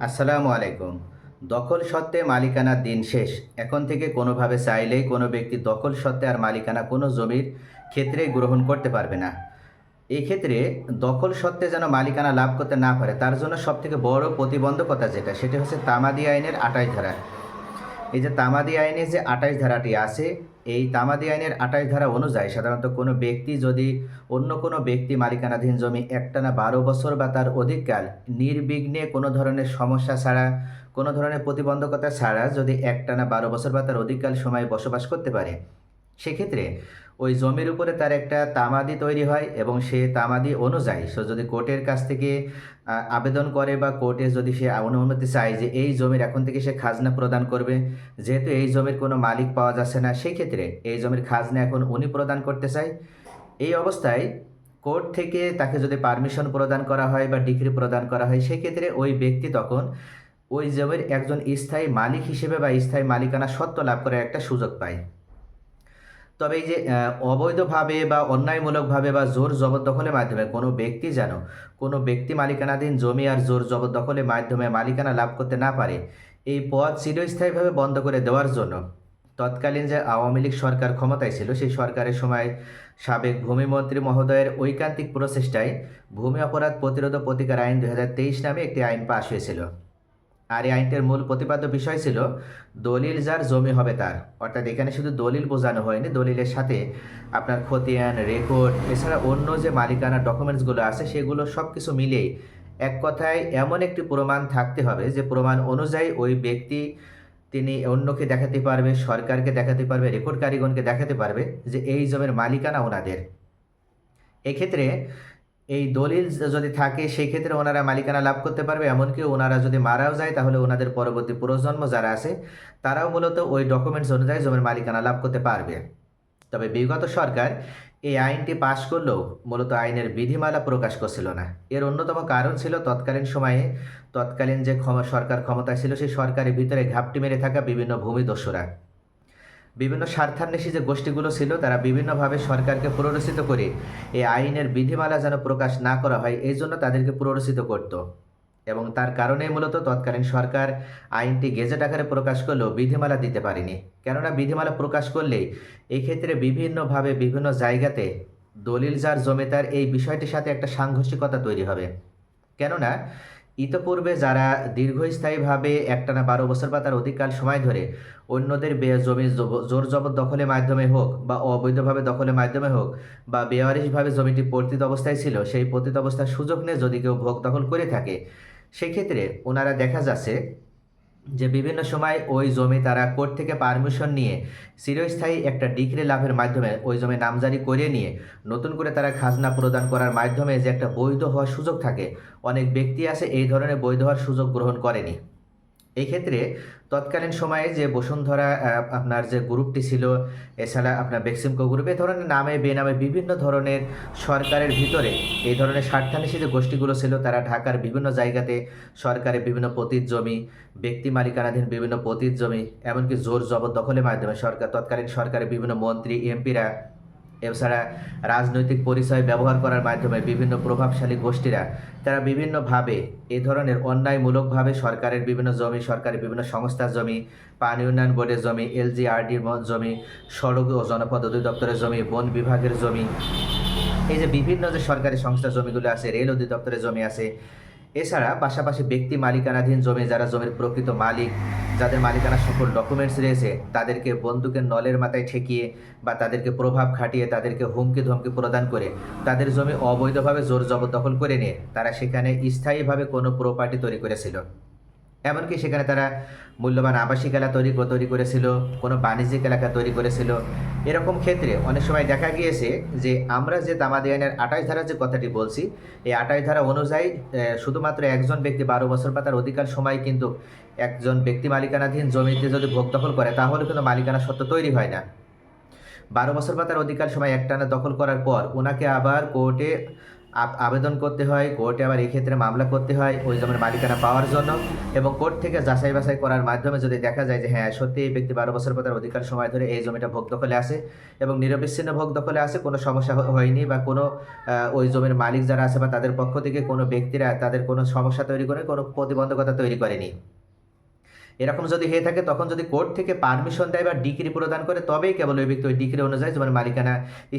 আসসালামু আলাইকুম। দখল সত্ত্বে মালিকানার দিন শেষ। এখন থেকে কোনোভাবে চাইলেই কোনো ব্যক্তি দখল সত্ত্বে আর মালিকানা কোনো জমির ক্ষেত্রে গ্রহণ করতে পারবে না। এক্ষেত্রে ক্ষেত্রে দখল সত্ত্বে যেন মালিকানা লাভ করতে না পারে, তার জন্য সবথেকে বড় প্রতিবন্ধকতা যেটা, সেটা হচ্ছে তামাদি আইনের আটাই ধারা। এই যে তামাদি আইনে যে আঠাশ ধারাটি আছে, এই তামাদি আইনের আঠাশ ধারা অনুযায়ী সাধারণত কোনো ব্যক্তি যদি অন্য কোনো ব্যক্তি মালিকানাধীন জমি একটানা বারো বছর বা তার অধিককাল নির্বিঘ্নে কোনো ধরনের সমস্যা ছাড়া, কোনো ধরনের প্রতিবন্ধকতা ছাড়া যদি একটানা বারো বছর বা তার অধিককাল সময় বসবাস করতে পারে সেক্ষেত্রে ওই জমির উপরে তার একটা তামাদি তৈরি হয় এবং সে তামাদি অনুযায়ী সে যদি কোর্টের কাছ থেকে আবেদন করে বা কোর্টে যদি সে অনুমতি চায় যে এই জমির এখন থেকে সে খাজনা প্রদান করবে, যেহেতু এই জমির কোনো মালিক পাওয়া যাচ্ছে না সেই ক্ষেত্রে এই জমির খাজনা এখন উনি প্রদান করতে চায়। এই অবস্থায় কোর্ট থেকে তাকে যদি পারমিশন প্রদান করা হয় বা ডিগ্রি প্রদান করা হয়, সেক্ষেত্রে ওই ব্যক্তি তখন ওই জমির একজন স্থায়ী মালিক হিসেবে বা স্থায়ী মালিকানা সত্ত্ব লাভ করার একটা সুযোগ পায়। তবে এই যে অবৈধভাবে বা অন্যায়মূলকভাবে বা জোর জবরদখলের মাধ্যমে কোনো ব্যক্তি যেন কোনো ব্যক্তি মালিকানাধীন জমি আর জোর জবরদখলের মাধ্যমে মালিকানা লাভ করতে না পারে, এই পদ চিরস্থায়ীভাবে বন্ধ করে দেওয়ার জন্য তৎকালীন যে আওয়ামী লীগ সরকার ক্ষমতায় ছিল, সেই সরকারের সময় সাবেক ভূমিমন্ত্রী মহোদয়ের ঐকান্তিক প্রচেষ্টায় ভূমি অপরাধ প্রতিরোধ প্রতিকার আইন দুহাজার তেইশ নামে একটি আইন পাশ হয়েছিল। আর এই আইনটির মূল প্রতিপাদ্য বিষয় ছিল, দলিল যার জমি হবে তার। অর্থাৎ এখানে শুধু দলিল বোঝানো হয়নি, দলিলের সাথে আপনার খতিয়ান রেকর্ড এছাড়া অন্য যে মালিকানা ডকুমেন্টসগুলো আছে, সেগুলো সব কিছু মিলিয়ে এক কথায় এমন একটি প্রমাণ থাকতে হবে যে প্রমাণ অনুযায়ী ওই ব্যক্তি তিনি অন্যকে দেখাতে পারবে, সরকারকে দেখাতে পারবে রেকর্ড কারিগণকে দেখাতে পারবে যে এই জমির মালিকানা ওনাদের। এক্ষেত্রে এই দলিল যদি থাকে সেই ক্ষেত্রে ওনারা মালিকানা লাভ করতে পারবে। এমনকি ওনারা যদি মারাও যায়, তাহলে ওনাদের পরবর্তী প্রজন্ম যারা আছে, তারাও মূলত ওই ডকুমেন্টস অনুযায়ী জমির মালিকানা লাভ করতে পারবে। তবে বিগত সরকার এই আইনটি পাশ করলেও মূলত আইনের বিধিমালা প্রকাশ করছিল না। এর অন্যতম কারণ ছিল তৎকালীন সময়ে তৎকালীন যে সরকার ক্ষমতা ছিল, সেই সরকারের ভিতরে ঘাপটি মেরে থাকা বিভিন্ন ভূমিদস্যুরা। বিভিন্ন স্বার্থান্বেষী যে গোষ্ঠীগুলো ছিল, তারা বিভিন্নভাবে সরকারকে প্ররোচিত করে এই আইনের বিধিমালা যেন প্রকাশ না করা হয়, এই জন্য তাদেরকে প্ররোচিত করত। এবং তার কারণেই মূলত তৎকালীন সরকার আইনটি গেজেট আকারে প্রকাশ করলেও বিধিমালা দিতে পারেনি। কেননা বিধিমালা প্রকাশ করলেই এক্ষেত্রে বিভিন্নভাবে বিভিন্ন জায়গাতে দলিল যার জমিদার এই বিষয়টির সাথে একটা সাংঘর্ষিকতা তৈরি হবে। কেননা ইতপূর্বে যারা দীর্ঘস্থায়ীভাবে একটানা বারো বছর বা তার অধিককাল সময় ধরে অন্যদের বে জমি জোর জবর দখলের মাধ্যমে হোক বা অবৈধভাবে দখলের মাধ্যমে হোক বা বেওয়ারিশভাবে জমিটি পতিত অবস্থায় ছিল, সেই পতিত অবস্থার সুযোগ নিয়ে যদি কেউ ভোগ দখল করে থাকে, সেক্ষেত্রে ওনারা দেখা যাচ্ছে যে বিভিন্ন সময় ওই জমি তারা কোর্ট থেকে পারমিশন নিয়ে চিরস্থায়ী একটা ডিগ্রি লাভের মাধ্যমে ওই জমি নামজারি করে নিয়ে নতুন করে তারা খাজনা প্রদান করার মাধ্যমে যে একটা বৈধ হওয়ার সুযোগ থাকে, অনেক ব্যক্তি আছে এই ধরনের বৈধ হওয়ার সুযোগ গ্রহণ করেনি। এই ক্ষেত্রে তৎকালীন সময়ে যে বসুন্ধরা আপনার যে গ্রুপটি ছিল, এছাড়া আপনার বেক্সিমকো গ্রুপ এই ধরনের নামে বেনামে বিভিন্ন ধরনের সরকারের ভিতরে এই ধরনের স্বার্থান্বেষী যে গোষ্ঠীগুলো ছিল, তারা ঢাকার বিভিন্ন জায়গাতে সরকারের বিভিন্ন পতিত জমি, ব্যক্তি মালিকানাধীন বিভিন্ন পতিত জমি, এমনকি জোর জবরদখলের মাধ্যমে সরকার, তৎকালীন সরকারের বিভিন্ন মন্ত্রী, এমপিরা এছাড়া রাজনৈতিক পরিচয় ব্যবহার করার মাধ্যমে বিভিন্ন প্রভাবশালী গোষ্ঠীরা, তারা বিভিন্নভাবে এ ধরনের অন্যায়মূলকভাবে সরকারের বিভিন্ন জমি, সরকারের বিভিন্ন সংস্থার জমি, পানি উন্নয়ন বোর্ডের জমি এলজিআরডির জমি, সড়ক ও জনপদ অধিদপ্তরের জমি, বন বিভাগের জমি। এই যে বিভিন্ন যে সরকারি সংস্থার জমিগুলো আছে, রেল অধিদপ্তরের জমি আছে এছাড়া পাশাপাশি ব্যক্তি মালিকানাধীন জমি যারা জমির প্রকৃত মালিক, যাদের মালিকানা সকল ডকুমেন্টস রয়েছে, তাদেরকে বন্দুকের নলের মাথায় ঠেকিয়ে বা তাদেরকে প্রভাব খাটিয়ে তাদেরকে হুমকি ধমকি প্রদান করে তাদের জমি অবৈধভাবে জোর জবরদখল করে নিয়ে তারা সেখানে স্থায়ীভাবে কোনো প্রপার্টি তৈরি করেছিল। এমনকি সেখানে তারা মূল্যবান আবাসিক এলাকা তৈরি তৈরি করেছিল, কোনো বাণিজ্যিক এলাকা তৈরি করেছিল। এরকম ক্ষেত্রে অনেক সময় দেখা গিয়েছে যে আমরা যে তামাদি আইনের আঠাশ ধারার যে কথাটি বলছি, এই আঠাশ ধারা অনুযায়ী শুধুমাত্র একজন ব্যক্তি বারো বছর বা তার অধিকার সময় কিন্তু একজন ব্যক্তি মালিকানাধীন জমিতে যদি ভোগ দখল করে, তাহলে কিন্তু মালিকানা সত্ত্ব তৈরি হয় না। বারো বছর বা তার অধিকার সময় একটানা দখল করার পর ওনাকে আবার কোর্টে আবেদন করতে হয় কোর্টে আবার এই ক্ষেত্রে মামলা করতে হয় ওই জমির মালিকানা পাওয়ার জন্য। এবং কোর্ট থেকে যাচাই বাছাই করার মাধ্যমে যদি দেখা যায় যে হ্যাঁ সত্যি এই ব্যক্তি বারো বছর পর অধিকার সময় ধরে এই জমিটা ভোগ দখলে আছে এবং নিরবিচ্ছিন্ন ভোগ দখলে আছে কোনো সমস্যা হয়নি বা কোনো ওই জমির মালিক যারা আছে বা তাদের পক্ষ থেকে কোনো ব্যক্তিরা তাদের কোনো সমস্যা তৈরি করে, কোনো প্রতিবন্ধকতা তৈরি করেনি। এরকম যদি হয়ে থাকে, তখন যদি কোর্ট থেকে পারমিশন দেয় বা ডিগ্রি প্রদান করে, তবেই কেবল ওই ব্যক্তি ওই ডিগ্রি অনুযায়ী জমির মালিকানা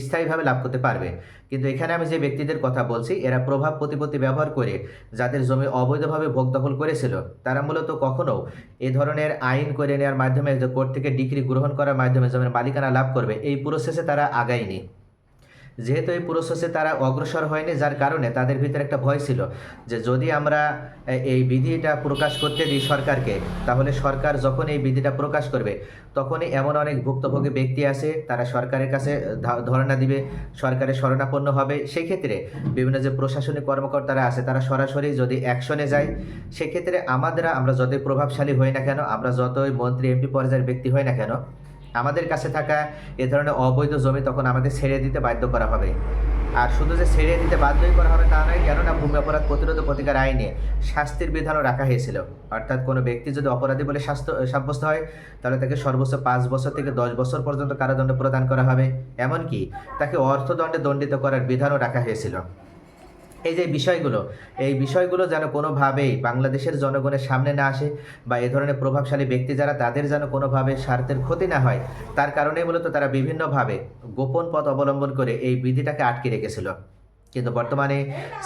স্থায়ীভাবে লাভ করতে পারবে। কিন্তু এখানে আমি যে ব্যক্তিদের কথা বলছি, এরা প্রভাব প্রতিপত্তি ব্যবহার করে যাদের জমি অবৈধভাবে ভোগ দখল করেছিল, তারা মূলত কখনো এ ধরনের আইন করে নেওয়ার মাধ্যমে কোর্ট থেকে ডিগ্রি গ্রহণ করার মাধ্যমে জমির মালিকানা লাভ করবে, এই প্রসেসে তারা আগায়নি। যেহেতু এই প্রসেসে তারা অগ্রসর হয়নি, যার কারণে তাদের ভিতরে একটা ভয় ছিল যে যদি আমরা এই বিধিটা প্রকাশ করতে দিই সরকারকে, তাহলে সরকার যখন এই বিধিটা প্রকাশ করবে, তখনই এমন অনেক ভুক্তভোগী ব্যক্তি আছে, তারা সরকারের কাছে ধরনা দিবে, সরকারের শরণাপন্ন হবে। সেক্ষেত্রে বিভিন্ন যে প্রশাসনিক কর্মকর্তারা আছে, তারা সরাসরি যদি অ্যাকশনে যায়, সেক্ষেত্রে আমাদের, আমরা যতই প্রভাবশালী হই না কেন, আমরা যতই মন্ত্রী, এমপি পর্যায়ের ব্যক্তি হই না কেন আমাদের কাছে থাকা এ ধরনের অবৈধ জমি তখন আমাদের ছেড়ে দিতে বাধ্য করা হবে। আর শুধু যে ছেড়ে দিতে বাধ্যই করা হবে তা নয়, কেননা ভূমি অপরাধ প্রতিরোধ প্রতিকার আইনে শাস্তির বিধানও রাখা হয়েছিল। অর্থাৎ কোনো ব্যক্তি যদি অপরাধী বলে শাস্ত, সাব্যস্ত হয়, তাহলে তাকে সর্বোচ্চ পাঁচ বছর থেকে দশ বছর পর্যন্ত কারাদণ্ড প্রদান করা হবে। এমনকি তাকে অর্থদণ্ডে দণ্ডিত করার বিধানও রাখা হয়েছিল। এই যে বিষয়গুলো, এই বিষয়গুলো যেন কোনোভাবেই বাংলাদেশের জনগণের সামনে না আসে বা এ ধরনের প্রভাবশালী ব্যক্তি যারা তাদের যেন কোনোভাবে স্বার্থের ক্ষতি না হয়, তার কারণে মূলত তারা বিভিন্নভাবে গোপন পথ অবলম্বন করে এই বিধিটাকে আটকে রেখেছিল। কিন্তু বর্তমানে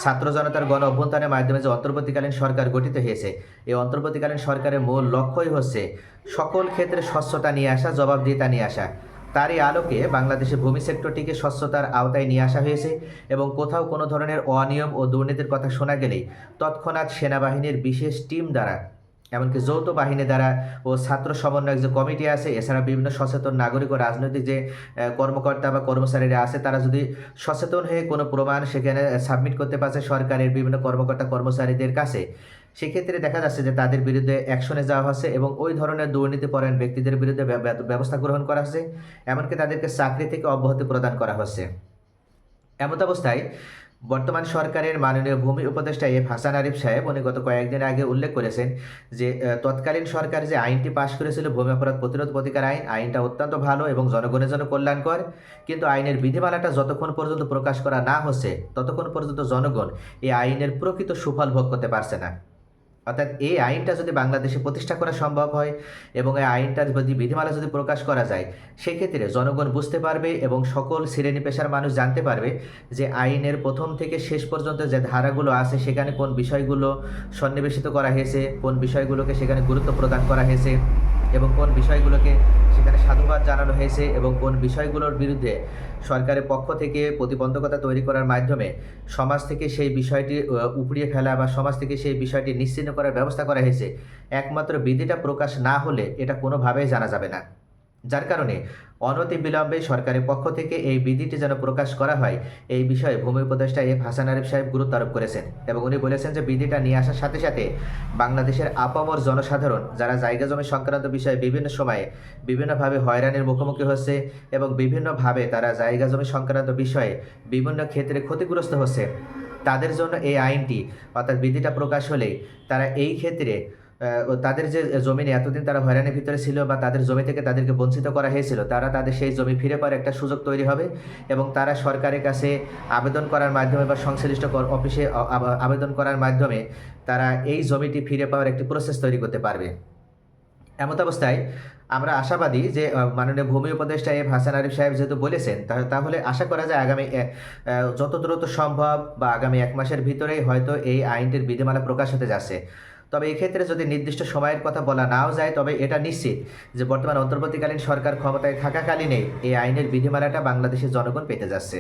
ছাত্র জনতার গণ অভ্যন্তরের মাধ্যমে যে অন্তর্বর্তীকালীন সরকার গঠিত হয়েছে, এই অন্তর্বর্তীকালীন সরকারের মূল লক্ষ্যই হচ্ছে সকল ক্ষেত্রে স্বচ্ছতা নিয়ে আসা, জবাবদিহিতা নিয়ে আসা। তারই আলোকে বাংলাদেশে ভূমি সেক্টরটিকে স্বচ্ছতার আওতায় নিয়ে আসা হয়েছে এবং কোথাও কোনো ধরনের অনিয়ম ও দুর্নীতির কথা শোনা গেলেই তৎক্ষণাৎ সেনাবাহিনীর বিশেষ টিম দ্বারা, এমনকি যৌথ বাহিনী দ্বারা ও ছাত্র সমন্বয়ক যে কমিটি আছে, এছাড়া বিভিন্ন সচেতন নাগরিক ও রাজনৈতিক যে কর্মকর্তা বা কর্মচারীরা আছে, তারা যদি সচেতন হয়ে কোনো প্রমাণ সেখানে সাবমিট করতে পারছে সরকারের বিভিন্ন কর্মকর্তা কর্মচারীদের কাছে সেক্ষেত্রে দেখা যাচ্ছে যে তাদের বিরুদ্ধে অ্যাকশনে যাওয়া হচ্ছে এবং ওই ধরনের দুর্নীতিপরায়ণ ব্যক্তিদের বিরুদ্ধে ব্য- ব্য- ব্যবস্থা গ্রহণ করা হচ্ছে, এমনকি তাদেরকে চাকরি থেকে অব্যাহতি প্রদান করা হচ্ছে। এমত অবস্থায় বর্তমান সরকারের মাননীয় ভূমি উপদেষ্টা এফ হাসান আরিফ সাহেব, উনি গত কয়েকদিন আগে উল্লেখ করেছেন যে তৎকালীন সরকার যে আইনটি পাশ করেছিল, ভূমি অপরাধ প্রতিরোধ প্রতিকার আইন, আইনটা অত্যন্ত ভালো এবং জনগণের জন্য কল্যাণকর, কিন্তু আইনের বিধিমালাটা যতক্ষণ পর্যন্ত প্রকাশ করা না হচ্ছে, ততক্ষণ পর্যন্ত জনগণ এই আইনের প্রকৃত সুফল ভোগ করতে পারছে না। অর্থাৎ এই আইনটা যদি বাংলাদেশে প্রতিষ্ঠা করা সম্ভব হয় এবং এই আইনটা যদি বিধিমালা যদি প্রকাশ করা যায়, সেক্ষেত্রে জনগণ বুঝতে পারবে এবং সকল শ্রেণি পেশার মানুষ জানতে পারবে যে আইনের প্রথম থেকে শেষ পর্যন্ত যে ধারাগুলো আছে, সেখানে কোন বিষয়গুলো সন্নিবেশিত করা হয়েছে, কোন বিষয়গুলোকে সেখানে গুরুত্ব প্রদান করা হয়েছে এবং কোন বিষয়গুলোকে সেখানে সাধুবাদ জানানো হয়েছে এবং কোন বিষয়গুলোর বিরুদ্ধে সরকারের পক্ষ থেকে প্রতিবন্ধকতা তৈরি করার মাধ্যমে সমাজ থেকে সেই বিষয়টি উপড়িয়ে ফেলা বা সমাজ থেকে সেই বিষয়টি নিশ্চিন্ন করার ব্যবস্থা করা হয়েছে। একমাত্র বিধিটা প্রকাশ না হলে এটা কোনোভাবেই জানা যাবে না। যার কারণে অনতি বিলম্বে সরকারের পক্ষ থেকে এই বিধিটি যেন প্রকাশ করা হয়, এই বিষয়ে ভূমি উপদেষ্টা এফ. হাসান আরিফ সাহেব গুরুত্ব আরোপ করেছেন এবং উনি বলেছেন যে বিধিটা নিয়ে আসার সাথে সাথে বাংলাদেশের আপামর জনসাধারণ, যারা জায়গা জমি সংক্রান্ত বিষয়ে বিভিন্ন সময়ে বিভিন্নভাবে হয়রানির মুখোমুখি হচ্ছে এবং বিভিন্নভাবে তারা জায়গা জমি সংক্রান্ত বিষয়ে বিভিন্ন ক্ষেত্রে ক্ষতিগ্রস্ত হচ্ছে, তাদের জন্য এই আইনটি অর্থাৎ বিধিটা প্রকাশ হলেই তারা এই ক্ষেত্রে তাদের যে জমিনে এতদিন তারা হয়রানির ভিতরে ছিল বা তাদের জমি থেকে তাদেরকে বঞ্চিত করা হয়েছিল, তারা তাদের সেই জমি ফিরে পাওয়ার একটা সুযোগ তৈরি হবে এবং তারা সরকারের কাছে আবেদন করার মাধ্যমে বা সংশ্লিষ্ট অফিসে আবেদন করার মাধ্যমে তারা এই জমিটি ফিরে পাওয়ার একটি প্রসেস তৈরি করতে পারবে। এমত অবস্থায় আমরা আশাবাদী যে মাননীয় ভূমি উপদেষ্টা এফ হাসান আরিফ সাহেব যেহেতু বলেছেন তাহলে আশা করা যায় আগামী যত দ্রুত সম্ভব বা আগামী এক মাসের ভিতরেই হয়তো এই আইনটির বিধিমালা প্রকাশ হতে যাচ্ছে। তবে এক্ষেত্রে যদি নির্দিষ্ট সময়ের কথা বলা নাও যায়, তবে এটা নিশ্চিত যে বর্তমান অন্তর্বর্তীকালীন সরকার ক্ষমতায় থাকাকালীনে এই আইনের বিধিমালাটা বাংলাদেশের জনগণ পেতে যাচ্ছে।